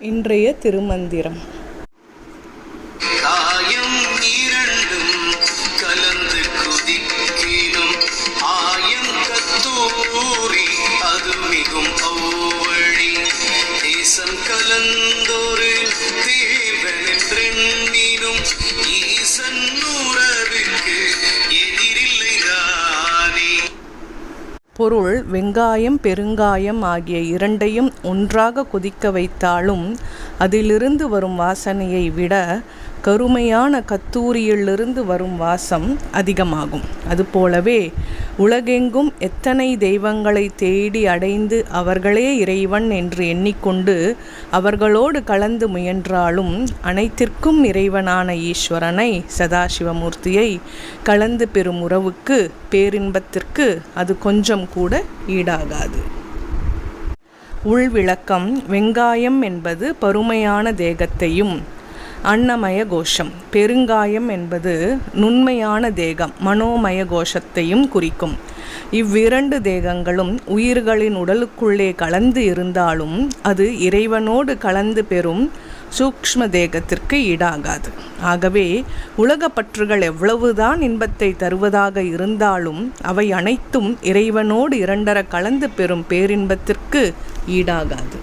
இன்றைய திருமந்திரம். காயம் கலந்து ஆயம் அது மிகும் பொருள் வெங்காயம் பெருங்காயம் ஆகிய இரண்டையும் ஒன்றாக கொதிக்க வைத்தாலும் அதிலிருந்து வரும் வாசனையை விட கருமையான கத்தூரியிலிருந்து வரும் வாசம் அதிகமாகும். அதுபோலவே உலகெங்கும் எத்தனை தெய்வங்களை தேடி அடைந்து அவர்களே இறைவன் என்று எண்ணிக்கொண்டு அவர்களோடு கலந்து முயன்றாலும் அனைத்திற்கும் இறைவனான ஈஸ்வரனை சதாசிவமூர்த்தியை கலந்து பெறும் உறவுக்கு பேரின்பத்திற்கு அது கொஞ்சம் கூட ஈடாகாது. உள்விளக்கம் வெங்காயம் என்பது பருமையான தேகத்தையும் அன்னமய கோஷம் பெருங்காயம் என்பது நுண்மையான தேகம் மனோமய கோஷத்தையும் குறிக்கும். இவ்விரண்டு தேகங்களும் உயிர்களின் உடலுக்குள்ளே கலந்து இருந்தாலும் அது இறைவனோடு கலந்து பெறும் சூக்ஷ்ம தேகத்திற்கு ஈடாகாது. ஆகவே உலகப்பற்றுகள் எவ்வளவுதான் இன்பத்தை தருவதாக இருந்தாலும் அவை அனைத்தும் இறைவனோடு இரண்டர கலந்து பெறும் பேரின்பத்திற்கு ஈடாகாது.